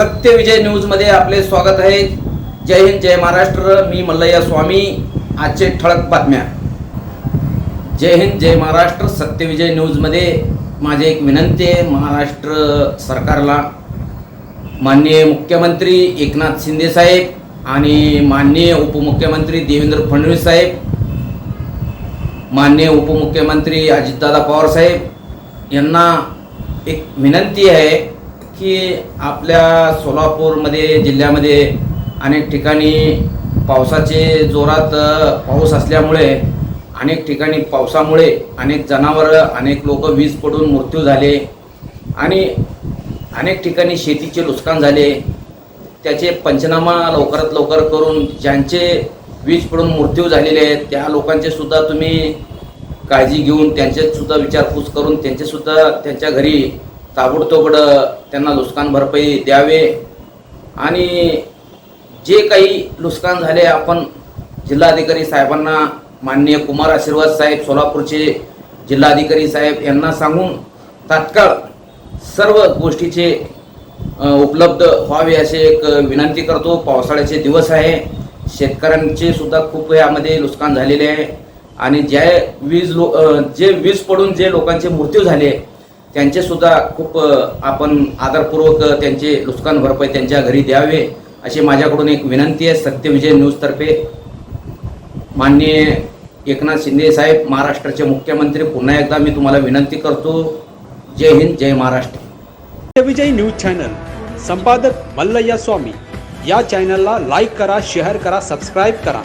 सत्यविजय न्यूजमध्ये आपले स्वागत आहे. जय हिंद जय महाराष्ट्र. मी मल्लय्या स्वामी. आजचे ठळक बातम्या. जय हिंद जय महाराष्ट्र. सत्यविजय न्यूजमध्ये माझी एक विनंती आहे महाराष्ट्र सरकारला. माननीय मुख्यमंत्री एकनाथ शिंदे साहेब आणि माननीय उपमुख्यमंत्री देवेंद्र फडणवीस साहेब माननीय उपमुख्यमंत्री अजितदादा पवार साहेब यांना एक विनंती आहे की आपल्या सोलापूरमध्ये जिल्ह्यामध्ये अनेक ठिकाणी पावसाचे जोरात पाऊस असल्यामुळे अनेक ठिकाणी पावसामुळे अनेक जनावरं अनेक लोक वीज पडून मृत्यू झाले आणि अनेक ठिकाणी शेतीचे नुकसान झाले. त्याचे पंचनामा लवकरात लवकर करून ज्यांचे वीज पडून मृत्यू झालेले आहेत त्या लोकांचे सुद्धा तुम्ही काळजी घेऊन त्यांचे सुद्धा विचारपूस करून त्यांचे सुद्धा त्यांच्या घरी ताबडतोब त्यांना नुकसान भरपाई द्यावे. आणि जे काही नुकसान झाले आपण जिल्हाधिकारी साहेबांना माननीय कुमार आशीर्वाद साहेब सोलापूरचे जिल्हाधिकारी साहेब यांना सांगून तात्काळ सर्व गोष्टीचे उपलब्ध व्हावे असे एक विनंती करतो. पावसाळ्याचे दिवस आहे. शेतकऱ्यांचे सुद्धा खूप यामध्ये नुकसान झालेले आहे. आणि ज्या वीज लो जे वीज पडून जे लोकांचे मृत्यू झाले त्यांचे सुद्धा खूप आपण आदरपूर्वक त्यांचे नुकसान भरपाई त्यांच्या घरी द्यावे अशी माझ्याकडून एक विनंती आहे. सत्यविजय न्यूजतर्फे माननीय एकनाथ शिंदे साहेब महाराष्ट्राचे मुख्यमंत्री पुन्हा एकदा मी तुम्हाला विनंती करतो. जय हिंद जय महाराष्ट्र. विजय न्यूज चॅनल संपादक मल्लय्या स्वामी. या चॅनलला लाईक करा शेअर करा सबस्क्राईब करा.